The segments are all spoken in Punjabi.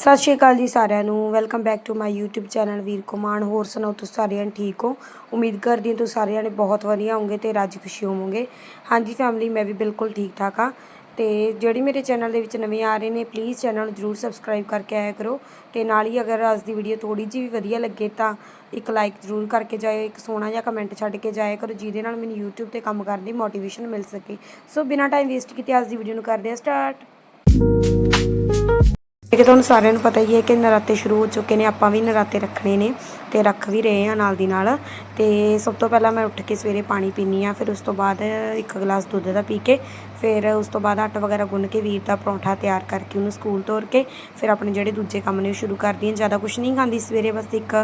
ਸਤਿ ਸ਼੍ਰੀ ਅਕਾਲ ਜੀ ਸਾਰਿਆਂ ਨੂੰ। Welcome back to my YouTube channel ਵੀਰ ਕੁਮਾਨ। ਹੋਰ ਸੁਣਾਓ, ਤੁਸੀਂ ਸਾਰਿਆਂ ਠੀਕ ਹੋ? ਉਮੀਦ ਕਰਦੀ ਹਾਂ ਤੁਸੀਂ ਸਾਰਿਆਂ ਨੇ ਬਹੁਤ ਵਧੀਆ ਹੋਵੋਗੇ ਤੇ ਰਾਜੀ ਖੁਸ਼ੀ ਹੋਵੋਗੇ। ਹਾਂਜੀ ਫੈਮਿਲੀ ਮੈਂ ਵੀ ਬਿਲਕੁਲ ਠੀਕ ਠਾਕ ਆ ਤੇ ਜਿਹੜੀ ਮੇਰੇ ਚੈਨਲ ਦੇ ਵਿੱਚ ਨਵੇਂ ਆ ਰਹੇ ਨੇ ਪਲੀਜ਼ ਚੈਨਲ ਨੂੰ ਜਰੂਰ ਸਬਸਕ੍ਰਾਈਬ ਕਰਕੇ ਆਇਆ ਕਰੋ ਤੇ ਨਾਲ ਹੀ ਅਗਰ ਅੱਜ ਦੀ ਵੀਡੀਓ ਥੋੜੀ ਜਿਹੀ ਵੀ ਵਧੀਆ ਲੱਗੇ ਤਾਂ ਇੱਕ ਲਾਈਕ ਜਰੂਰ ਕਰਕੇ ਜਾਇਓ, ਇੱਕ ਸੋਹਣਾ ਜਿਹਾ ਕਮੈਂਟ ਛੱਡ ਕੇ ਜਾਇਆ ਕਰੋ ਜਿਹਦੇ ਨਾਲ ਮੈਨੂੰ YouTube ਤੇ ਕੰਮ ਕਰਨ ਦੀ ਮੋਟੀਵੇਸ਼ਨ ਮਿਲ ਸਕੇ। ਸੋ ਬਿਨਾਂ ਟਾਈਮ ਵੇਸਟ ਕੀਤੇ ਅੱਜ ਦੀ ਵੀਡੀਓ ਨੂੰ ਕਰਦੇ ਹਾਂ ਸਟਾਰਟ ਕਿ ਤੁਹਾਨੂੰ ਸਾਰਿਆਂ ਨੂੰ ਪਤਾ ਹੀ ਹੈ ਕਿ ਨਰਾਤੇ ਸ਼ੁਰੂ ਹੋ ਚੁੱਕੇ ਨੇ, ਆਪਾਂ ਵੀ ਨਰਾਤੇ ਰੱਖਣੇ ਨੇ। ਤੇ ਰੱਖ ਵੀ ਰਹੇ ਆ ਨਾਲ ਦੀ ਨਾਲ। ਤੇ ਸਭ ਤੋਂ ਪਹਿਲਾਂ ਮੈਂ ਉੱਠ ਕੇ ਸਵੇਰੇ ਪਾਣੀ ਪੀਨੀ ਆ ਫਿਰ ਉਸ ਤੋਂ ਬਾਅਦ ਇੱਕ ਗਲਾਸ ਦੁੱਧ ਦਾ ਪੀ ਕੇ, ਫਿਰ ਉਸ ਤੋਂ ਬਾਅਦ ਆਟਾ ਵਗੈਰਾ ਗੁੰਨ ਕੇ ਵੀਰ ਦਾ ਪਰੌਂਠਾ ਤਿਆਰ ਕਰਕੇ ਉਹਨੂੰ ਸਕੂਲ ਤੋਰ ਕੇ, ਫਿਰ ਆਪਣੇ ਜਿਹੜੇ ਦੂਜੇ ਕੰਮ ਨੇ ਉਹ ਸ਼ੁਰੂ ਕਰਦੀ ਹਾਂ। ਜ਼ਿਆਦਾ ਕੁਝ ਨਹੀਂ ਖਾਂਦੀ, ਸਵੇਰੇ ਬਸ ਇੱਕ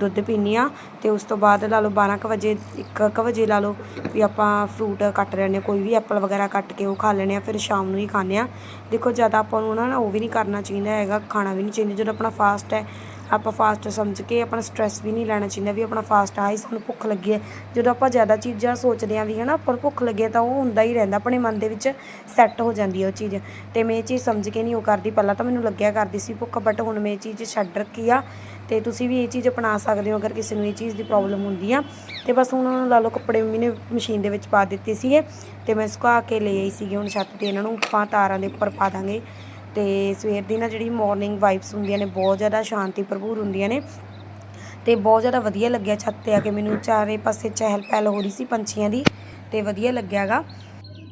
ਦੁੱਧ ਪੀਨੀ ਆ ਤੇ ਉਸ ਤੋਂ ਬਾਅਦ ਲਾ ਲਓ 12 ਕੁ ਵਜੇ 1 ਵਜੇ ਲਾ ਲਓ ਵੀ ਆਪਾਂ ਫਰੂਟ ਕੱਟ ਲੈਣੇ ਕੋਈ ਵੀ ਐਪਲ ਵਗੈਰਾ ਕੱਟ ਕੇ ਉਹ ਖਾ ਲੈਣੇ ਆ ਫਿਰ ਸ਼ਾਮ ਨੂੰ ਹੀ ਖਾਂਦੇ ਆ ਦੇਖੋ ਜ਼ਿਆਦਾ ਆਪਾਂ ਨੂੰ ਨਾ ਉਹ ਵੀ ਨਹੀਂ ਕਰਨਾ ਚਾਹੀਦਾ ਹੈਗਾ, ਖਾਣਾ ਵੀ ਨਹੀਂ ਚਾਹੀਦਾ, ਜਦੋਂ ਆਪਣਾ ਫਾਸਟ ਹੈ ਆਪਾਂ ਫਾਸਟ ਸਮਝ ਕੇ ਆਪਣਾ ਸਟ੍ਰੈਸ ਵੀ ਨਹੀਂ ਲੈਣਾ ਚਾਹੀਦਾ ਵੀ ਆਪਣਾ ਫਾਸਟ ਆ ਹੀ ਸਾਨੂੰ ਭੁੱਖ ਲੱਗੀ ਹੈ। ਜਦੋਂ ਆਪਾਂ ਜ਼ਿਆਦਾ ਚੀਜ਼ਾਂ ਸੋਚਦੇ ਆਂ ਵੀ ਹਨਾ, ਆਪਾਂ ਭੁੱਖ ਲੱਗੀ ਹੈ ਤਾਂ ਉਹ ਹੁੰਦਾ ਹੀ ਰਹਿੰਦਾ, ਆਪਣੇ ਮਨ ਦੇ ਵਿੱਚ ਸੈੱਟ ਹੋ ਜਾਂਦੀ ਹੈ ਉਹ ਚੀਜ਼। ਤੇ ਮੈਂ ਇਹ ਚੀਜ਼ ਸਮਝ ਕੇ ਨਹੀਂ ਉਹ ਕਰਦੀ, ਪਹਿਲਾਂ ਤਾਂ ਮੈਨੂੰ ਲੱਗਿਆ ਕਰਦੀ ਸੀ ਭੁੱਖ ਬਟ ਹੁਣ ਮੈਂ ਇਹ ਚੀਜ਼ ਛੱਡ ਰੱਖੀ ਆ। ਤੇ ਤੁਸੀਂ ਵੀ ਇਹ ਚੀਜ਼ ਅਪਣਾ ਸਕਦੇ ਹੋ ਅਗਰ ਕਿਸੇ ਨੂੰ ਇਹ ਚੀਜ਼ ਦੀ ਪ੍ਰੋਬਲਮ ਹੁੰਦੀ ਆ। ਤੇ ਬਸ ਹੁਣ ਲਾ ਲਓ ਕੱਪੜੇ ਮੰਮੀ ਨੇ ਮਸ਼ੀਨ ਦੇ ਵਿੱਚ ਪਾ ਦਿੱਤੇ ਸੀਗੇ। ਤੇ ਮੈਂ ਸੁਕਾ ਕੇ ਲੈ ਆਈ ਸੀਗੀ, ਹੁਣ ਛੱਤ ਤੇ ਇਹਨਾਂ ਨੂੰ ਆਪਾਂ ਤਾਰਾਂ ਦੇ ਉੱਪਰ ਪਾ ਦਾਂਗੇ। ਤੇ ਸਵੇਰ ਦੀ ਨਾ ਜਿਹੜੀ ਮਾਰਨਿੰਗ ਵਾਈਬਸ ਹੁੰਦੀਆਂ ਨੇ, ਬਹੁਤ ਜ਼ਿਆਦਾ ਸ਼ਾਂਤੀ ਭਰਪੂਰ ਹੁੰਦੀਆਂ ਨੇ ਤੇ ਬਹੁਤ ਜ਼ਿਆਦਾ ਵਧੀਆ ਲੱਗਿਆ ਛੱਤ ਤੇ ਆ ਕੇ। ਮੈਨੂੰ ਚਾਰੇ ਪਾਸੇ ਚਹਿਲ ਪਹਿਲ ਹੋ ਰਹੀ ਸੀ ਪੰਛੀਆਂ ਦੀ ਤੇ ਵਧੀਆ ਲੱਗਿਆਗਾ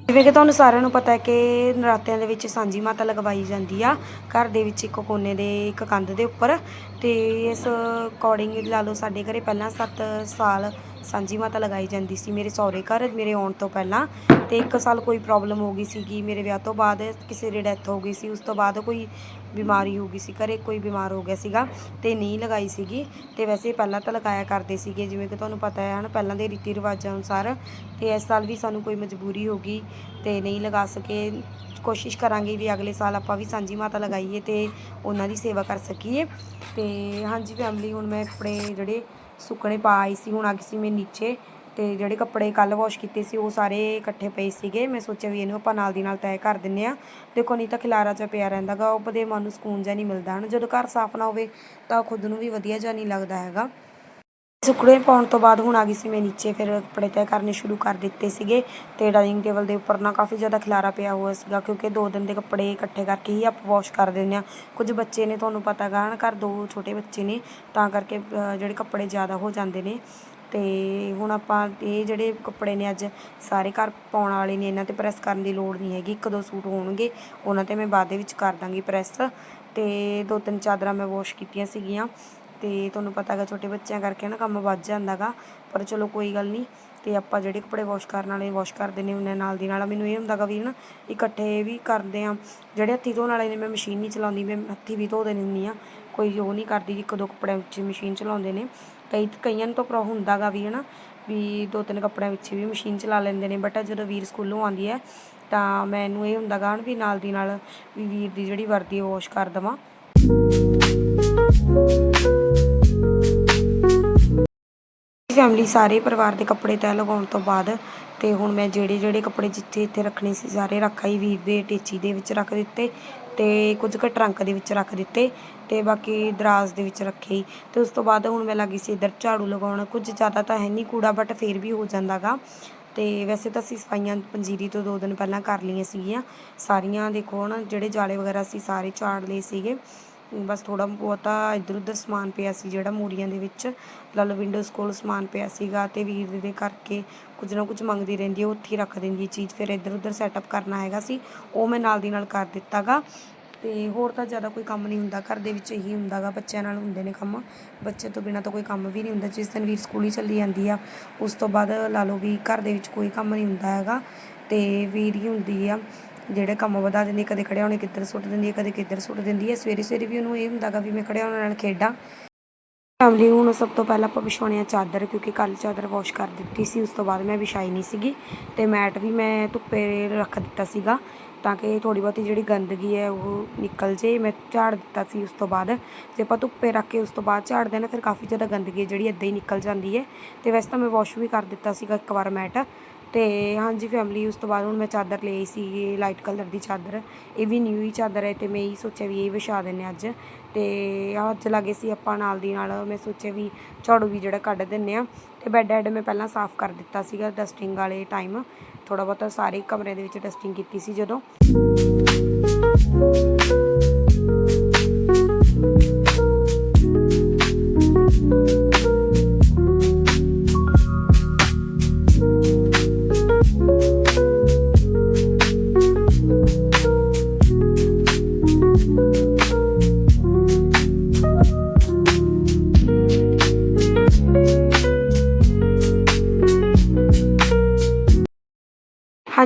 ਜਿਵੇਂ ਕਿ ਤੁਹਾਨੂੰ ਸਾਰਿਆਂ ਨੂੰ ਪਤਾ ਹੈ ਕਿ ਨਰਾਤਿਆਂ ਦੇ ਵਿੱਚ ਸਾਂਝੀ ਮਾਤਾ ਲਗਵਾਈ ਜਾਂਦੀ ਆ। ਘਰ ਦੇ ਵਿੱਚ ਇੱਕ ਕੋਨੇ ਦੇ, ਇੱਕ ਕੰਧ ਦੇ ਉੱਪਰ ਤੇ ਇਸ ਅਕੋਰਡਿੰਗ ਲਾ ਲਓ ਸਾਡੇ ਘਰੇ ਪਹਿਲਾਂ 7 ਸਾਲ ਸਾਂਝੀ ਮਾਤਾ ਲਗਾਈ ਜਾਂਦੀ ਸੀ ਮੇਰੇ ਸਹੁਰੇ ਘਰ ਮੇਰੇ ਆਉਣ ਤੋਂ ਪਹਿਲਾਂ ਤੇ ਇੱਕ ਸਾਲ ਕੋਈ ਪ੍ਰੋਬਲਮ ਹੋ ਗਈ ਸੀਗੀ, ਮੇਰੇ ਵਿਆਹ ਤੋਂ ਬਾਅਦ ਕਿਸੇ ਦੀ ਡੈਥ ਹੋ ਗਈ ਸੀ, ਉਸ ਤੋਂ ਬਾਅਦ ਕੋਈ ਬਿਮਾਰੀ ਹੋ ਗਈ ਸੀ, ਘਰੇ ਕੋਈ ਬਿਮਾਰ ਹੋ ਗਿਆ ਸੀਗਾ ਤੇ ਨਹੀਂ ਲਗਾਈ ਸੀਗੀ ਤੇ ਵੈਸੇ ਪਹਿਲਾਂ ਤਾਂ ਲਗਾਇਆ ਕਰਦੇ ਸੀਗੇ, ਜਿਵੇਂ ਕਿ ਤੁਹਾਨੂੰ ਪਤਾ ਹੈ ਹਨ, ਪਹਿਲਾਂ ਦੇ ਰੀਤੀ ਰਿਵਾਜਾਂ ਅਨੁਸਾਰ ਤੇ ਇਸ ਸਾਲ ਵੀ ਸਾਨੂੰ ਕੋਈ ਮਜਬੂਰੀ ਹੋ ਗਈ ਤੇ ਨਹੀਂ ਲਗਾ ਸਕੇ। ਕੋਸ਼ਿਸ਼ ਕਰਾਂਗੇ ਵੀ ਅਗਲੇ ਸਾਲ ਆਪਾਂ ਵੀ ਸਾਂਝੀ ਮਾਤਾ ਲਗਾਈਏ ਤੇ ਉਹਨਾਂ ਦੀ ਸੇਵਾ ਕਰ ਸਕੀਏ ਤੇ ਹਾਂਜੀ ਫੈਮਿਲੀ ਹੁਣ ਮੈਂ ਆਪਣੇ ਜਿਹੜੇ ਸੁੱਕਣੇ ਪਾ ਆਈ ਸੀ, ਹੁਣ ਆ ਗਈ ਸੀ ਮੈਂ ਨੀਚੇ ਤੇ ਜਿਹੜੇ ਕੱਪੜੇ ਕੱਲ ਵਾਸ਼ ਕੀਤੇ ਸੀ ਉਹ ਸਾਰੇ ਇਕੱਠੇ ਪਏ ਸੀਗੇ। ਮੈਂ ਸੋਚਿਆ ਵੀ ਇਹਨੂੰ ਆਪਾਂ ਨਾਲ ਦੀ ਨਾਲ ਤੈਅ ਕਰ ਦਿੰਨੇ ਆ ਦੇਖੋ ਨਹੀਂ ਤਾਂ ਖਿਲਾਰਾ ਚ ਪਿਆ ਰਹਿੰਦਾਗਾ, ਉਹ ਬਦੇ ਮਨ ਨੂੰ ਸਕੂਨ ਜਿਹਾ ਨਹੀਂ ਮਿਲਦਾ। ਹਨ ਜਦੋਂ ਘਰ ਸਾਫ਼ ਨਾ ਹੋਵੇ ਤਾਂ ਖੁਦ ਨੂੰ ਵੀ ਵਧੀਆ ਜਿਹਾ ਨਹੀਂ ਲੱਗਦਾ ਹੈਗਾ। ਸੁੱਕੜੇ ਪਾਉਣ ਤੋਂ ਬਾਅਦ ਹੁਣ ਆ ਗਈ ਸੀ ਮੈਂ ਨੀਚੇ, ਫਿਰ ਕੱਪੜੇ ਤੈਅ ਕਰਨੇ ਸ਼ੁਰੂ ਕਰ ਦਿੱਤੇ ਸੀਗੇ ਤੇ ਡਾਈਨਿੰਗ ਟੇਬਲ ਦੇ ਉੱਪਰ ਨਾ ਕਾਫੀ ਜ਼ਿਆਦਾ ਖਿਲਾਰਾ ਪਿਆ ਹੋਇਆ ਸੀਗਾ, ਕਿਉਂਕਿ ਦੋ ਦਿਨ ਦੇ ਕੱਪੜੇ ਇਕੱਠੇ ਕਰਕੇ ਹੀ ਆਪਾਂ ਵਾਸ਼ ਕਰ ਦਿੰਦੇ ਆ ਕੁਝ ਬੱਚੇ ਨੇ ਤੁਹਾਨੂੰ ਪਤਾ ਗਾ ਹਨ, ਘਰ ਦੋ ਛੋਟੇ ਬੱਚੇ ਨੇ, ਤਾਂ ਕਰਕੇ ਜਿਹੜੇ ਕੱਪੜੇ ਜ਼ਿਆਦਾ ਹੋ ਜਾਂਦੇ ਨੇ। ਤੇ ਹੁਣ ਆਪਾਂ ਇਹ ਜਿਹੜੇ ਕੱਪੜੇ ਨੇ ਅੱਜ ਸਾਰੇ ਘਰ ਪਾਉਣ ਵਾਲੇ ਨੇ, ਇਹਨਾਂ ਤੇ ਪ੍ਰੈਸ ਕਰਨ ਦੀ ਲੋੜ ਨਹੀਂ ਹੈਗੀ, ਇੱਕ ਦੋ ਸੂਟ ਹੋਣਗੇ, ਉਹਨਾਂ ਤੇ ਮੈਂ ਬਾਅਦ ਦੇ ਵਿੱਚ ਕਰ ਦਾਂਗੀ ਪ੍ਰੈਸ। ਤੇ ਦੋ ਤਿੰਨ ਚਾਦਰਾਂ ਮੈਂ ਵਾਸ਼ ਕੀਤੀਆਂ ਸੀਗੀਆਂ। ਤੇ ਤੁਹਾਨੂੰ ਪਤਾ ਹੈਗਾ ਛੋਟੇ ਬੱਚਿਆਂ ਕਰਕੇ ਨਾ ਕੰਮ ਵੱਧ ਜਾਂਦਾਗਾ, ਪਰ ਚਲੋ ਕੋਈ ਗੱਲ ਨਹੀਂ, ਤੇ ਆਪਾਂ ਜਿਹੜੇ ਕੱਪੜੇ ਵਾਸ਼ ਕਰਨ ਵਾਲੇ ਵਾਸ਼ ਕਰ ਦਿੰਦੇ ਹੁੰਦੇ ਨਾਲ ਦੀ ਨਾਲ ਮੈਨੂੰ ਇਹ ਹੁੰਦਾਗਾ ਵੀ ਨਾ, ਇਕੱਠੇ ਵੀ ਕਰਦੇ ਆ, ਜਿਹੜੇ ਹੱਥੀ ਧੋਣ ਵਾਲੇ ਨੇ ਮੈਂ ਮਸ਼ੀਨ ਨਹੀਂ ਚਲਾਉਂਦੀ, ਮੈਂ ਹੱਥੀ ਵੀ ਧੋ ਦੇਣੀ ਹੁੰਦੀ ਆ, ਕੋਈ ਉਹ ਨਹੀਂ ਕਰਦੀ ਇੱਕ ਦੋ ਕੱਪੜਿਆਂ ਵਿੱਚ ਮਸ਼ੀਨ ਚਲਾਉਂਦੇ ਨੇ, ਕਈ ਕਈਆਂ ਨੂੰ ਤਾਂ ਪ੍ਰੋ ਹੁੰਦਾਗਾ ਵੀ ਹਨਾ ਵੀ ਦੋ ਤਿੰਨ ਕੱਪੜਿਆਂ ਵਿੱਚ ਵੀ ਮਸ਼ੀਨ ਚਲਾ ਲੈਂਦੇ ਨੇ ਬਟ ਜਦੋਂ ਵੀਰ ਸਕੂਲੋਂ ਆਉਂਦੀ ਹੈ, ਤਾਂ ਮੈਨੂੰ ਇਹ ਹੁੰਦਾ ਹੁੰਦਾਗਾ ਵੀ ਨਾਲ ਦੀ ਨਾਲ ਵੀ ਵੀਰ ਦੀ ਜਿਹੜੀ ਵਰਦੀ ਵਾਸ਼ ਕਰ ਦਵਾਂ। ਫੈਮਿਲੀ ਸਾਰੇ ਪਰਿਵਾਰ ਦੇ ਕੱਪੜੇ ਤੈਅ ਲਗਾਉਣ ਤੋਂ ਬਾਅਦ ਤੇ ਹੁਣ ਮੈਂ ਜਿਹੜੇ ਜਿਹੜੇ ਕੱਪੜੇ ਜਿੱਥੇ ਇੱਥੇ ਰੱਖਣੇ ਸੀ ਸਾਰੇ ਰੱਖ ਵੀਰ ਦੇ, ਟੇਚੀ ਦੇ ਵਿੱਚ ਰੱਖ ਦਿੱਤੇ ਤੇ ਕੁਝ ਕੁ ਟਰੰਕ ਦੇ ਵਿੱਚ ਰੱਖ ਦਿੱਤੇ ਤੇ ਬਾਕੀ ਦਰਾਜ਼ ਦੇ ਵਿੱਚ ਰੱਖੇ ਤੇ ਉਸ ਤੋਂ ਬਾਅਦ ਹੁਣ ਮੈਂ ਲੱਗੀ ਸੀ ਇੱਧਰ ਝਾੜੂ ਲਗਾਉਣ। ਕੁਝ ਜ਼ਿਆਦਾ ਤਾਂ ਹੈ ਨਹੀਂ ਕੂੜਾ ਬਟ ਫੇਰ ਵੀ ਹੋ ਜਾਂਦਾਗਾ ਤੇ ਵੈਸੇ ਤਾਂ ਅਸੀਂ ਸਫਾਈਆਂ ਪੰਜੀਰੀ ਤੋਂ ਦੋ ਦਿਨ ਪਹਿਲਾਂ ਕਰ ਲਈਆਂ ਸੀਗੀਆਂ। ਸਾਰੀਆਂ ਦੇਖੋ ਨਾ ਜਿਹੜੇ ਜਾਲੇ ਵਗੈਰਾ ਸੀ ਸਾਰੇ ਝਾੜ ਲਏ ਸੀਗੇ। ਬਸ ਥੋੜਾ ਬਹੁਤਾ ਇੱਧਰ ਉੱਧਰ ਸਮਾਨ ਪਿਆ ਸੀ ਜਿਹੜਾ ਮੂਰੀਆਂ ਦੇ ਵਿੱਚ ਲੱਲ ਵਿੰਡੋਜ਼ ਕੋਲ ਸਮਾਨ ਪਿਆ ਸੀਗਾ ਤੇ ਵੀਰ ਦੇ ਕਰਕੇ ਕੁਝ ਨਾ ਕੁਝ ਮੰਗਦੀ ਰਹਿੰਦੀ ਹੈ ਉੱਥੇ ਹੀ ਰੱਖ ਦਿੰਦੀ ਹੈ ਚੀਜ਼, ਫਿਰ ਇੱਧਰ ਉੱਧਰ ਸੈਟਅਪ ਕਰਨਾ ਹੈਗਾ ਸੀ, ਉਹ ਮੈਂ ਨਾਲ ਦੀ ਨਾਲ ਕਰ ਦਿੱਤਾਗਾ। ਤੇ ਹੋਰ ਤਾਂ ਜ਼ਿਆਦਾ ਕੋਈ ਕੰਮ ਨਹੀਂ ਹੁੰਦਾ, ਘਰ ਦੇ ਵਿੱਚ ਇਹੀ ਹੁੰਦਾਗਾ, ਬੱਚਿਆਂ ਨਾਲ ਹੁੰਦੇ ਨੇ ਕੰਮ। ਬੱਚੇ ਤੋਂ ਬਿਨਾ ਤਾਂ ਕੋਈ ਕੰਮ ਵੀ ਨਹੀਂ ਹੁੰਦਾ, ਜਿਸ ਦਿਨ ਵੀਰ ਸਕੂਲ ਹੀ ਚੱਲੀ ਜਾਂਦੀ ਆ, ਉਸ ਤੋਂ ਬਾਅਦ ਲਾ ਲਓ ਵੀ ਘਰ ਦੇ ਵਿੱਚ ਕੋਈ ਕੰਮ ਨਹੀਂ ਹੁੰਦਾ ਹੈਗਾ, ਤੇ ਵੀਰ ਹੀ ਹੁੰਦੀ ਆ। ਜਿਹੜੇ ਕੰਮ ਵਧਾ ਦਿੰਦੀ ਕਦੇ ਖੜਿਆ ਹੋਣੇ ਕਿੱਧਰ ਸੁੱਟ ਦਿੰਦੀ ਹੈ ਕਦੇ ਕਿੱਧਰ ਸੁੱਟ ਦਿੰਦੀ ਹੈ ਸਵੇਰੇ ਸਵੇਰੇ ਵੀ ਉਹਨੂੰ ਇਹ ਹੁੰਦਾਗਾ ਵੀ ਮੈਂ ਖੜਿਆ ਹੋਣ ਨਾਲ ਖੇਡਾਂ। ਫੈਮਲੀ ਹੁਣ ਸਭ ਤੋਂ ਪਹਿਲਾਂ ਆਪਾਂ ਵਿਛਾਉਣੇ ਆ ਚਾਦਰ, ਕਿਉਂਕਿ ਕੱਲ ਚਾਦਰ ਵਾਸ਼ ਕਰ ਦਿੱਤੀ ਸੀ, ਉਸ ਤੋਂ ਬਾਅਦ ਮੈਂ ਵਿਛਾਈ ਨਹੀਂ ਸੀਗੀ। ਤੇ ਮੈਟ ਵੀ ਮੈਂ ਧੁੱਪੇ ਰੱਖ ਦਿੱਤਾ ਸੀਗਾ, ਤਾਂ ਕਿ ਥੋੜੀ ਬਹੁਤੀ ਜਿਹੜੀ ਗੰਦਗੀ ਹੈ ਉਹ ਨਿਕਲ ਜੇ। ਮੈਂ ਝਾੜ ਦਿੱਤਾ ਸੀ ਉਸ ਤੋਂ ਬਾਅਦ। ਜੇ ਆਪਾਂ ਧੁੱਪੇ ਰੱਖ ਕੇ ਉਸ ਤੋਂ ਬਾਅਦ ਝਾੜਦੇ ਨਾ ਫਿਰ ਕਾਫੀ ਜ਼ਿਆਦਾ ਗੰਦਗੀ ਜਿਹੜੀ ਇੱਦਾਂ ਹੀ ਨਿਕਲ ਜਾਂਦੀ ਹੈ। ਤੇ ਵੈਸੇ ਤਾਂ ਮੈਂ ਵਾਸ਼ ਵੀ ਕਰ ਦਿੱਤਾ ਸੀਗਾ ਇੱਕ ਵਾਰ ਮੈਟ ਤੇ ਹਾਂਜੀ ਫੈਮਿਲੀ ਉਸ ਤੋਂ ਬਾਅਦ ਹੁਣ ਮੈਂ ਚਾਦਰ ਲਈ ਸੀ ਲਾਈਟ ਕਲਰ ਦੀ ਚਾਦਰ। ਇਹ ਵੀ ਨਿਊ ਹੀ ਚਾਦਰ ਹੈ ਤੇ ਮੈਂ ਇਹ ਸੋਚਿਆ ਵੀ ਇਹ ਵਿਛਾ ਦਿੰਨੇ ਅੱਜ। ਤੇ ਅੱਜ ਲੱਗੇ ਸੀ ਆਪਾਂ ਨਾਲ ਦੀ ਨਾਲ, ਮੈਂ ਸੋਚਿਆ ਵੀ ਝਾੜੂ ਵੀ ਜਿਹੜਾ ਕੱਢ ਦਿੰਨੇ ਆ ਤੇ ਬੈੱਡ ਹੈਡ ਮੈਂ ਪਹਿਲਾਂ ਸਾਫ਼ ਕਰ ਦਿੱਤਾ ਸੀਗਾ ਡਸਟਿੰਗ ਵਾਲੇ ਟਾਈਮ ਥੋੜਾ ਬਹੁਤਾ ਸਾਰੇ ਕਮਰੇ ਦੇ ਵਿੱਚ ਡਸਟਿੰਗ ਕੀਤੀ ਸੀ ਜਦੋਂ।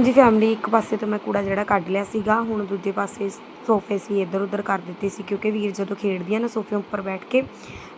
ਹਾਂਜੀ ਫੈਮਿਲੀ ਇੱਕ ਪਾਸੇ ਤੋਂ ਮੈਂ ਕੂੜਾ ਜਿਹੜਾ ਕੱਢ ਲਿਆ ਸੀਗਾ, ਹੁਣ ਦੂਜੇ ਪਾਸੇ ਸੋਫੇ ਸੀ ਇੱਧਰ ਉੱਧਰ ਕਰ ਦਿੱਤੇ ਸੀ, ਕਿਉਂਕਿ ਵੀਰ ਜਦੋਂ ਖੇਡਦੀਆਂ ਨਾ ਸੋਫੇ ਉੱਪਰ ਬੈਠ ਕੇ,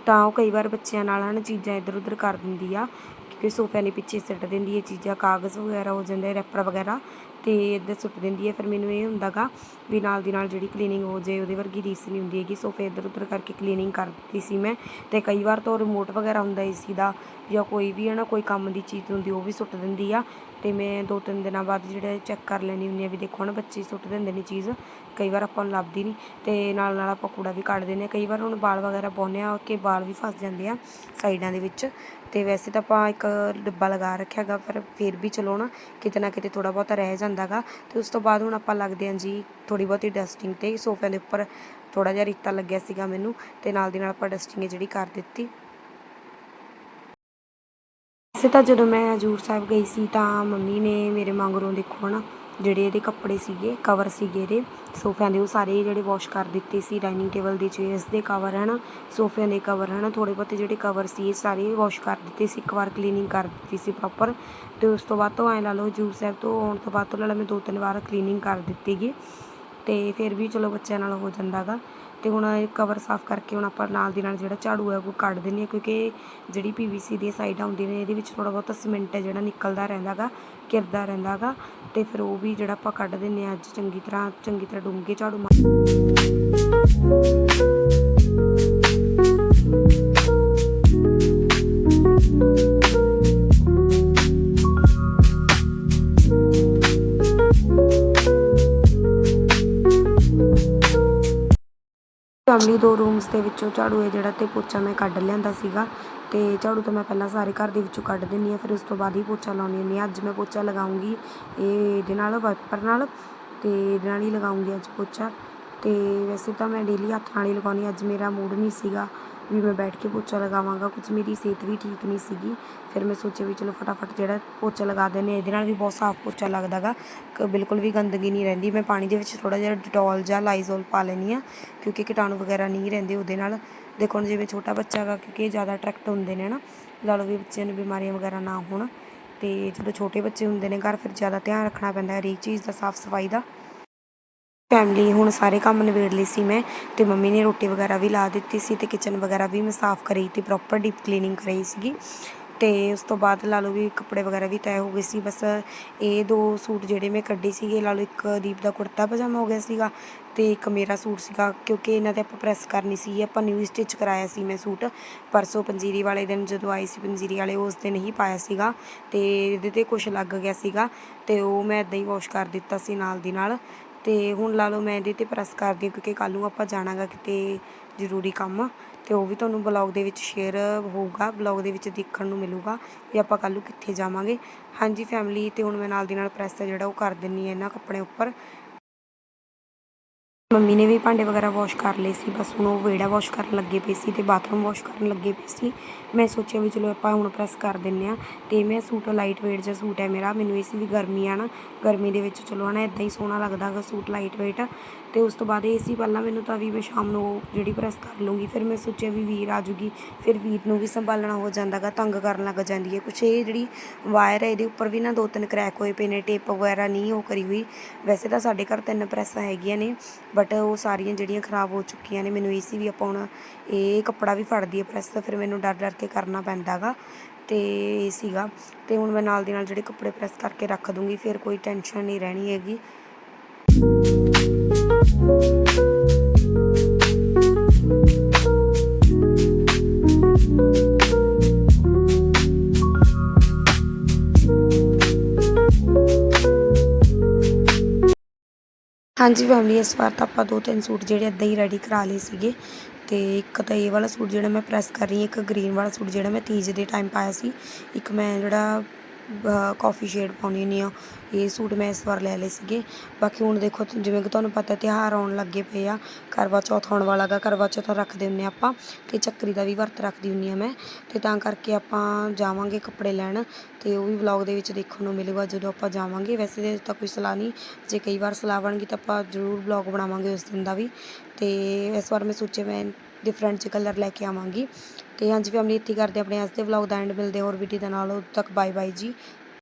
ਤਾਂ ਉਹ ਕਈ ਵਾਰ ਬੱਚਿਆਂ ਨਾਲ ਹਨ ਚੀਜ਼ਾਂ ਇੱਧਰ ਉੱਧਰ ਕਰ ਦਿੰਦੀ ਆ, ਕਿਉਂਕਿ ਸੋਫਿਆਂ ਦੇ ਪਿੱਛੇ ਸਿੱਟ ਦਿੰਦੀ ਹੈ ਚੀਜ਼ਾਂ, ਕਾਗਜ਼ ਵਗੈਰਾ ਹੋ ਜਾਂਦੇ, ਰੈਪਰ ਵਗੈਰਾ, ਤੇ ਇੱਧਰ ਸੁੱਟ ਦਿੰਦੀ ਹੈ ਫਿਰ ਮੈਨੂੰ ਇਹ ਹੁੰਦਾਗਾ ਵੀ ਨਾਲ ਦੀ ਨਾਲ ਜਿਹੜੀ ਕਲੀਨਿੰਗ ਹੋ ਜੇ ਉਹਦੇ ਵਰਗੀ ਰੀਸ ਨਹੀਂ ਹੁੰਦੀ ਹੈਗੀ, ਸੋਫੇ ਇੱਧਰ ਉੱਧਰ ਕਰਕੇ ਕਲੀਨਿੰਗ ਕਰ ਦਿੱਤੀ ਸੀ ਮੈਂ, ਤੇ ਕਈ ਵਾਰ ਤਾਂ ਰਿਮੋਟ ਵਗੈਰਾ ਹੁੰਦਾ ਏਸੀ ਦਾ, ਜਾਂ ਕੋਈ ਵੀ ਹੈ ਨਾ ਕੋਈ ਕੰਮ ਦੀ ਚੀਜ਼ ਹੁੰਦੀ, ਉਹ ਵੀ ਸੁੱਟ ਦਿੰਦੀ ਆ ਅਤੇ ਮੈਂ ਦੋ ਤਿੰਨ ਦਿਨਾਂ ਬਾਅਦ ਜਿਹੜਾ ਚੈੱਕ ਕਰ ਲੈਣੀ ਹੁੰਦੀ ਆ ਵੀ ਦੇਖੋ ਨਾ ਬੱਚੇ ਸੁੱਟ ਦਿੰਦੇ ਨੇ ਚੀਜ਼, ਕਈ ਵਾਰ ਆਪਾਂ ਨੂੰ ਲੱਭਦੀ ਨਹੀਂ ਅਤੇ ਨਾਲ ਨਾਲ ਆਪਾਂ ਕੂੜਾ ਵੀ ਕੱਢ ਦਿੰਦੇ ਹਾਂ। ਕਈ ਵਾਰ ਹੁਣ ਬਾਲ ਵਗੈਰਾ ਪਾਉਂਦੇ ਆ ਕਿ ਬਾਲ ਵੀ ਫਸ ਜਾਂਦੇ ਆ ਸਾਈਡਾਂ ਦੇ ਵਿੱਚ ਤੇ ਵੈਸੇ ਤਾਂ ਆਪਾਂ ਇੱਕ ਡੱਬਾ ਲਗਾ ਰੱਖਿਆ ਗਾ ਪਰ ਫਿਰ ਵੀ ਚਲੋ ਨਾ ਕਿਤੇ ਨਾ ਕਿਤੇ ਥੋੜਾ ਬਹੁਤਾ ਰਹਿ ਜਾਂਦਾਗਾ ਤੇ ਉਸ ਤੋਂ ਬਾਅਦ ਹੁਣ ਆਪਾਂ ਲੱਗਦੇ ਹਾਂ ਜੀ ਥੋੜੀ ਬਹੁਤੀ ਡਸਟਿੰਗ ਤੇ ਸੋਫਿਆਂ ਦੇ ਉੱਪਰ ਥੋੜਾ ਜਿਹਾ ਰੇਤਾ ਲੱਗਿਆ ਸੀਗਾ ਮੈਨੂੰ ਤੇ ਨਾਲ ਦੀ ਨਾਲ ਆਪਾਂ ਡਸਟਿੰਗ ਜਿਹੜੀ ਕਰ ਦਿੱਤੀ। ਵੈਸੇ ਤਾਂ ਜਦੋਂ ਮੈਂ ਹਜੂਰ ਸਾਹਿਬ ਗਈ ਸੀ ਤਾਂ ਮੰਮੀ ਨੇ ਮੇਰੇ ਮੰਗਰੋਂ ਦੇਖੋ ਨਾ ਜਿਹੜੇ ਇਹਦੇ ਕੱਪੜੇ ਸੀਗੇ ਕਵਰ ਸੀਗੇ ਇਹਦੇ, ਸੋਫਿਆਂ ਦੇ, ਉਹ ਸਾਰੇ ਜਿਹੜੇ ਵਾਸ਼ ਕਰ ਦਿੱਤੇ ਸੀ ਡਾਈਨਿੰਗ ਟੇਬਲ ਦੇ ਚੇਅਰਸ ਦੇ ਕਵਰ ਹਨ, ਸੋਫਿਆਂ ਦੇ ਕਵਰ ਹਨ ਥੋੜੇ ਬਹੁਤੇ ਜਿਹੜੇ ਕਵਰ ਸੀ ਇਹ ਸਾਰੇ ਵਾਸ਼ ਕਰ ਦਿੱਤੇ ਸੀ, ਇੱਕ ਵਾਰ ਕਲੀਨਿੰਗ ਕਰ ਦਿੱਤੀ ਸੀ ਪ੍ਰੋਪਰ ਤੇ ਉਸ ਤੋਂ ਬਾਅਦ ਤੋਂ ਐਂ ਲਾ ਲਓ ਜ਼ੂਰ ਸਾਹਿਬ ਤੋਂ ਆਉਣ ਤੋਂ ਬਾਅਦ ਤੋਂ ਲਾ ਲਓ ਮੈਂ ਦੋ ਤਿੰਨ ਵਾਰ ਕਲੀਨਿੰਗ ਕਰ ਦਿੱਤੀ ਗੀ ਤੇ ਫਿਰ ਵੀ ਚਲੋ ਬੱਚਿਆਂ ਨਾਲ ਹੋ ਜਾਂਦਾਗਾ। ਤੇ ਹੁਣ ਕਵਰ ਸਾਫ਼ ਕਰਕੇ ਹੁਣ ਆਪਾਂ ਨਾਲ ਦੀ ਨਾਲ ਜਿਹੜਾ ਝਾੜੂ ਹੈ ਉਹ ਕੱਢ ਦਿੰਦੇ ਹਾਂ, ਕਿਉਂਕਿ ਜਿਹੜੀ ਪੀਵੀਸੀ ਦੀ ਸਾਈਡਾਂ ਹੁੰਦੀਆਂ ਨੇ, ਇਹਦੇ ਵਿੱਚ ਥੋੜਾ ਬਹੁਤਾ ਸੀਮੈਂਟ ਹੈ ਜਿਹੜਾ ਨਿਕਲਦਾ ਰਹਿੰਦਾਗਾ ਕਿਰਦਾ ਰਹਿੰਦਾਗਾ ਤੇ ਫਿਰ ਉਹ ਵੀ ਜਿਹੜਾ ਆਪਾਂ ਕੱਢ ਦਿੰਦੇ ਹਾਂ ਅੱਜ ਚੰਗੀ ਤਰ੍ਹਾਂ ਚੰਗੀ ਤਰ੍ਹਾਂ ਡੂੰਘੇ ਝਾੜੂ ਮਾਰ ਫੈਮਿਲੀ ਦੋ ਰੂਮਸ ਦੇ ਵਿੱਚੋਂ ਝਾੜੂ ਹੈ ਜਿਹੜਾ ਤੇ ਪੋਚਾ ਮੈਂ ਕੱਢ ਲਿਆਂਦਾ ਸੀਗਾ ਤੇ ਝਾੜੂ ਤਾਂ ਮੈਂ ਪਹਿਲਾਂ ਸਾਰੇ ਘਰ ਦੇ ਵਿੱਚੋਂ ਕੱਢ ਦਿੰਦੀ ਹਾਂ, ਫਿਰ ਉਸ ਤੋਂ ਬਾਅਦ ਹੀ ਪੋਚਾ ਲਾਉਣੀ ਹੁੰਦੀ ਹਾਂ। ਅੱਜ ਮੈਂ ਪੋਚਾ ਲਗਾਉਂਗੀ ਇਹ ਇਹਦੇ ਨਾਲ, ਵਾਈਪਰ ਨਾਲ ਤੇ ਇਹਦੇ ਨਾਲ ਹੀ ਲਗਾਉਂਗੀ ਅੱਜ ਪੋਚਾ। ਤੇ ਵੈਸੇ ਤਾਂ ਮੈਂ ਡੇਲੀ ਹੱਥ ਨਾਲ ਹੀ ਲਗਾਉਂਦੀ ਅੱਜ ਮੇਰਾ ਮੂਡ ਨਹੀਂ ਸੀਗਾ। ਵੀ ਮੈਂ ਬੈਠ ਕੇ ਪੋਚਾ ਲਗਾਵਾਂਗਾ। ਕੁਝ ਮੇਰੀ ਸਿਹਤ ਵੀ ਠੀਕ ਨਹੀਂ ਸੀਗੀ। ਫਿਰ ਮੈਂ ਸੋਚਿਆ ਵੀ ਚਲੋ ਫਟਾਫਟ ਜਿਹੜਾ ਪੋਚਾ ਲਗਾ ਦਿੰਦੇ ਇਹਦੇ ਨਾਲ ਵੀ ਬਹੁਤ ਸਾਫ਼ ਪੋਚਾ ਲੱਗਦਾਗਾ। ਬਿਲਕੁਲ ਵੀ ਗੰਦਗੀ ਨਹੀਂ ਰਹਿੰਦੀ। ਮੈਂ ਪਾਣੀ ਦੇ ਵਿੱਚ ਥੋੜਾ ਜਿਹਾ ਡਿਟੋਲ ਜਾਂ ਲਾਈਜ਼ੋਲ ਪਾ ਲੈਣੀ ਆ ਕਿਉਂਕਿ ਕੀਟਾਣੂ ਵਗੈਰਾ ਨਹੀਂ ਰਹਿੰਦੇ ਉਹਦੇ ਨਾਲ। ਦੇਖੋ ਹੁਣ ਜਿਵੇਂ ਛੋਟਾ ਬੱਚਾ ਗਾ ਕਿਉਂਕਿ ਜ਼ਿਆਦਾ ਅਟਰੈਕਟ ਹੁੰਦੇ ਨੇ ਨਾ ਲਾ ਲਓ ਵੀ ਬੱਚਿਆਂ ਨੂੰ ਬਿਮਾਰੀਆਂ ਵਗੈਰਾ ਨਾ ਹੋਣ। ਤੇ ਜਦੋਂ ਛੋਟੇ ਬੱਚੇ ਹੁੰਦੇ ਨੇ, ਘਰ ਫਿਰ ਜ਼ਿਆਦਾ ਧਿਆਨ ਰੱਖਣਾ ਪੈਂਦਾ ਹਰੇਕ ਚੀਜ਼ ਦਾ, ਸਾਫ਼ ਸਫ਼ਾਈ ਦਾ। ਫੈਮਿਲੀ ਹੁਣ ਸਾਰੇ ਕੰਮ ਨਿਬੇੜ ਲਈ ਸੀ ਮੈਂ ਤੇ ਮੰਮੀ ਨੇ ਰੋਟੀ ਵਗੈਰਾ ਵੀ ਲਾ ਦਿੱਤੀ ਸੀ ਤੇ ਕਿਚਨ ਵਗੈਰਾ ਵੀ ਮੈਂ ਸਾਫ਼ ਕਰੀ ਤੇ ਪ੍ਰੋਪਰ ਡੀਪ ਕਲੀਨਿੰਗ ਕਰਾਈ ਸੀਗੀ। ਤੇ ਉਸ ਤੋਂ ਬਾਅਦ ਲਾ ਲਓ ਵੀ ਕੱਪੜੇ ਵਗੈਰਾ ਵੀ ਤੈਅ ਹੋ ਗਏ ਸੀ। ਬਸ ਇਹ ਦੋ ਸੂਟ ਜਿਹੜੇ ਮੈਂ ਕੱਢੇ ਸੀਗੇ, ਲਾ ਲਓ ਇੱਕ ਦੀਪ ਦਾ ਕੁੜਤਾ ਪਜਾਮਾ ਹੋ ਗਿਆ ਸੀਗਾ ਤੇ ਇੱਕ ਮੇਰਾ ਸੂਟ ਸੀਗਾ ਕਿਉਂਕਿ ਇਹਨਾਂ ਤੇ ਆਪਾਂ ਪ੍ਰੈਸ ਕਰਨੀ ਸੀ, ਆਪਾਂ ਨਿਊ ਸਟਿਚ ਕਰਾਇਆ ਸੀ ਮੈਂ ਸੂਟ। ਪਰਸੋਂ ਪੰਜੀਰੀ ਵਾਲੇ ਦਿਨ ਜਦੋਂ ਆਈ ਸੀ ਪੰਜੀਰੀ ਵਾਲੇ, ਉਸ ਦਿਨ ਹੀ ਪਾਇਆ ਸੀਗਾ ਤੇ ਇਹਦੇ ਤੇ ਕੁਝ ਲੱਗ ਗਿਆ ਸੀਗਾ ਤੇ ਉਹ ਮੈਂ ਇਦਾਂ ਹੀ ਵਾਸ਼ ਕਰ ਦਿੱਤਾ ਸੀ ਨਾਲ ਦੀ ਨਾਲ। ਤੇ ਹੁਣ ਲਾ ਲਓ ਮੈਂ ਇਹਦੇ ਤੇ ਪ੍ਰੈਸ ਕਰਦੀ ਹਾਂ ਕਿਉਂਕਿ ਕੱਲ ਨੂੰ ਆਪਾਂ ਜਾਣਾਗਾ ਕਿਤੇ ਜ਼ਰੂਰੀ ਕੰਮ ਤੇ ਉਹ ਵੀ ਤੁਹਾਨੂੰ ਬਲੌਗ ਦੇ ਵਿੱਚ ਸ਼ੇਅਰ ਹੋਊਗਾ ਬਲੌਗ ਦੇ ਵਿੱਚ ਦੇਖਣ ਨੂੰ ਮਿਲੂਗਾ ਵੀ ਆਪਾਂ ਕੱਲ ਨੂੰ ਕਿੱਥੇ ਜਾਵਾਂਗੇ। ਹਾਂਜੀ ਫੈਮਿਲੀ ਤੇ ਹੁਣ ਮੈਂ ਨਾਲ ਦੀ ਨਾਲ ਪ੍ਰੈਸ ਹੈ ਜਿਹੜਾ ਉਹ ਕਰ ਦਿੰਨੀ ਹੈ ਇਹਨਾਂ ਕੱਪੜੇ ਉੱਪਰ। ਮੰਮੀ ਨੇ ਵੀ ਭਾਂਡੇ ਵਗੈਰਾ ਵਾਸ਼ ਕਰ ਲਏ ਸੀ, ਬਸ ਹੁਣ ਉਹ ਵਿਹੜਾ ਵਾਸ਼ ਕਰਨ ਲੱਗੇ ਪਏ ਸੀ ਤੇ ਬਾਥਰੂਮ ਵਾਸ਼ ਕਰਨ ਲੱਗੇ ਪਏ ਸੀ। ਮੈਂ ਸੋਚਿਆ ਵੀ ਚਲੋ ਆਪਾਂ ਹੁਣ ਪ੍ਰੈਸ ਕਰ ਦਿੰਨੇ ਆ ਤੇ ਮੈਂ ਸੂਟ ਲਾਈਟ ਵੇਟ ਜਿਹਾ ਸੂਟ ਹੈ ਮੇਰਾ, ਮੈਨੂੰ ਇਹ ਸੀ ਵੀ ਗਰਮੀ ਆ ਨਾ, ਗਰਮੀ ਦੇ ਵਿੱਚ ਚਲੋ ਹਨਾ ਇਦਾਂ ਹੀ ਸੋਹਣਾ ਲੱਗਦਾ ਹੈਗਾ ਸੂਟ ਲਾਈਟ ਵੇਟ ਤੇ ਉਸ ਤੋਂ ਬਾਅਦ ਇਹ ਸੀ ਪਹਿਲਾਂ ਮੈਨੂੰ ਤਾਂ ਵੀ ਮੈਂ ਸ਼ਾਮ ਨੂੰ ਉਹ ਜਿਹੜੀ ਪ੍ਰੈਸ ਕਰ ਲੂੰਗੀ ਫਿਰ ਮੈਂ ਸੋਚਿਆ ਵੀ ਵੀਰ ਆ ਜੂਗੀ, ਫਿਰ ਵੀਰ ਨੂੰ ਵੀ ਸੰਭਾਲਣਾ ਹੋ ਜਾਂਦਾਗਾ ਤੰਗ ਕਰਨ ਲੱਗ ਜਾਂਦੀ ਹੈ। ਕੁਛ ਇਹ ਜਿਹੜੀ ਵਾਇਰ ਹੈ ਇਹਦੇ ਉੱਪਰ ਵੀ ਨਾ ਦੋ ਤਿੰਨ ਕ੍ਰੈਕ ਹੋਏ ਪਏ ਨੇ ਟੇਪ ਵਗੈਰਾ ਨਹੀਂ ਉਹ ਕਰੀ ਹੋਈ। ਵੈਸੇ ਤਾਂ ਸਾਡੇ ਘਰ ਤਿੰਨ ਪ੍ਰੈਸਾਂ ਹੈਗੀਆਂ ਨੇ ਬਟ ਉਹ ਸਾਰੀਆਂ ਜਿਹੜੀਆਂ ਖਰਾਬ ਹੋ ਚੁੱਕੀਆਂ ਨੇ, ਮੈਨੂੰ ਇਹ ਸੀ ਵੀ ਆਪਾਂ ਹੁਣ ਇਹ ਕੱਪੜਾ ਵੀ ਫੜਦੀ ਹੈ ਪ੍ਰੈਸ ਤਾਂ ਫਿਰ ਮੈਨੂੰ ਡਰ ਡਰ ਕੇ ਕਰਨਾ ਪੈਂਦਾਗਾ। ਤੇ ਇਹ ਸੀਗਾ। ਤੇ ਹੁਣ ਮੈਂ ਨਾਲ ਦੀ ਨਾਲ ਜਿਹੜੇ ਕੱਪੜੇ ਪ੍ਰੈਸ ਕਰਕੇ ਰੱਖ ਦੂੰਗੀ, ਫਿਰ ਕੋਈ ਟੈਨਸ਼ਨ ਨਹੀਂ ਰਹਿਣੀ ਹੈਗੀ। ਹਾਂਜੀ ਫੈਮਿਲੀ ਇਸ ਵਾਰ ਤਾਂ ਆਪਾਂ ਦੋ ਤਿੰਨ ਸੂਟ ਜਿਹੜੇ ਅੱਧਾ ਹੀ ਰੈਡੀ ਕਰਾ ਲਏ ਸੀਗੇ ਤੇ ਇੱਕ ਤਾਂ ਇਹ ਵਾਲਾ ਸੂਟ ਜਿਹੜਾ ਮੈਂ ਪ੍ਰੈਸ ਕਰ ਰਹੀ ਹਾਂ, ਇੱਕ ਗ੍ਰੀਨ ਵਾਲਾ ਸੂਟ ਜਿਹੜਾ ਮੈਂ ਤੀਜ ਦੇ ਟਾਈਮ ਪਾਇਆ ਸੀ, ਇੱਕ ਮੈਂ ਜਿਹੜਾ ਕਾਫੀ ਸ਼ੇਡ ਪਾਉਣੀ ਹੁੰਦੀ ਆ, ਇਹ ਸੂਟ ਮੈਂ ਇਸ ਵਾਰ ਲੈ ਲਏ ਸੀਗੇ। ਬਾਕੀ ਹੁਣ ਦੇਖੋ, ਜਿਵੇਂ ਕਿ ਤੁਹਾਨੂੰ ਪਤਾ ਤਿਉਹਾਰ ਆਉਣ ਲੱਗੇ ਪਏ ਆ ਕਰਵਾ ਚੌਥ ਆਉਣ ਵਾਲਾ ਗਾ ਕਰਵਾ ਚੌਥ ਰੱਖਦੇ ਹੁੰਨੇ ਆਪਾਂ ਤੇ ਚੱਕਰੀ ਦਾ ਵੀ ਵਰਤ ਰੱਖਦੀ ਹੁੰਨੀ ਆ ਮੈਂ। ਤੇ ਤਾਂ ਕਰਕੇ ਆਪਾਂ ਜਾਵਾਂਗੇ ਕੱਪੜੇ ਲੈਣ ਤੇ ਉਹ ਵੀ ਵਲੌਗ ਦੇ ਵਿੱਚ ਦੇਖਣ ਨੂੰ ਮਿਲੇਗਾ, ਜਦੋਂ ਆਪਾਂ ਜਾਵਾਂਗੇ। ਵੈਸੇ ਤਾਂ ਕੋਈ ਸਲਾਹ ਨਹੀਂ, ਜੇ ਕਈ ਵਾਰ ਸਲਾਹ ਬਣ ਗਈ ਤਾਂ ਆਪਾਂ ਜ਼ਰੂਰ ਵਲੌਗ ਬਣਾਵਾਂਗੇ ਉਸ ਦਿਨ ਦਾ ਵੀ। ਤੇ ਇਸ ਵਾਰ ਮੈਂ ਸੋਚਿਆ ਮੈਂ ਡਿਫਰੈਂਟ ਜਿਹੇ ਕਲਰ ਲੈ ਕੇ ਆਵਾਂਗੀ। ਤੇ ਹਾਂਜੀ ਫੈਮਿਲੀ ਇੱਥੇ ਕਰਦੇ ਆਪਣੇ ਅੱਜ ਦੇ ਵਲੌਗ ਦਾ ਐਂਡ ਮਿਲਦੇ ਹੋਰ ਵੀਡੀਓ ਦੇ ਨਾਲ। ਉਦੋਂ ਤੱਕ ਬਾਏ ਬਾਏ ਜੀ।